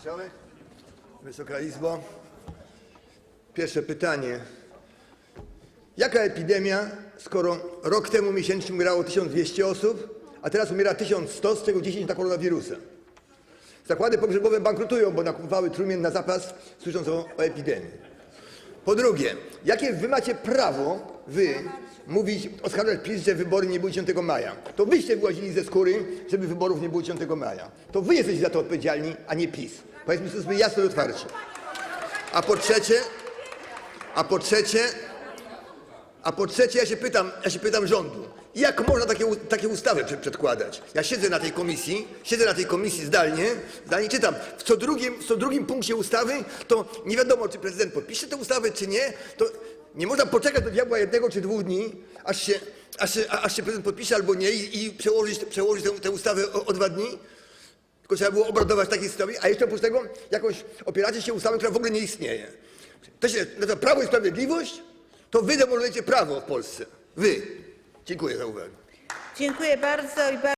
Marszałek, Wysoka Izbo. Pierwsze pytanie. Jaka epidemia, skoro rok temu miesięcznie umierało 1200 osób, a teraz umiera 1100, z czego 10 na koronawirusa? Zakłady pogrzebowe bankrutują, bo nakupowały trumien na zapas, słysząc o, o epidemii. Po drugie, jakie wy macie prawo, wy, mówić, oskarżać PiS, że wybory nie były 10 maja? To wyście wyłazili ze skóry, żeby wyborów nie było 10 maja. To wy jesteście za to odpowiedzialni, a nie PiS. Powiedzmy sobie jasno i otwarcie. A po trzecie, a po trzecie, a po trzecie ja się pytam, ja się pytam rządu, jak można takie, takie ustawy przed- przedkładać? Ja siedzę na tej komisji, siedzę na tej komisji zdalnie, zdalnie czytam. W co drugim, w co drugim punkcie ustawy to nie wiadomo, czy prezydent podpisze tę ustawę, czy nie. To nie można poczekać do diabła jednego czy dwóch dni, aż się, aż się, aż się prezydent podpisze albo nie i, i przełożyć, przełożyć tę, tę ustawę o, o dwa dni. Tylko trzeba było obradować takiej sytuacji, a jeszcze oprócz tego jakoś opieracie się ustawą, która w ogóle nie istnieje. To się nazywa Prawo i Sprawiedliwość, to wy demolujecie prawo w Polsce. Wy. Dziękuję za uwagę. Dziękuję bardzo i bardzo.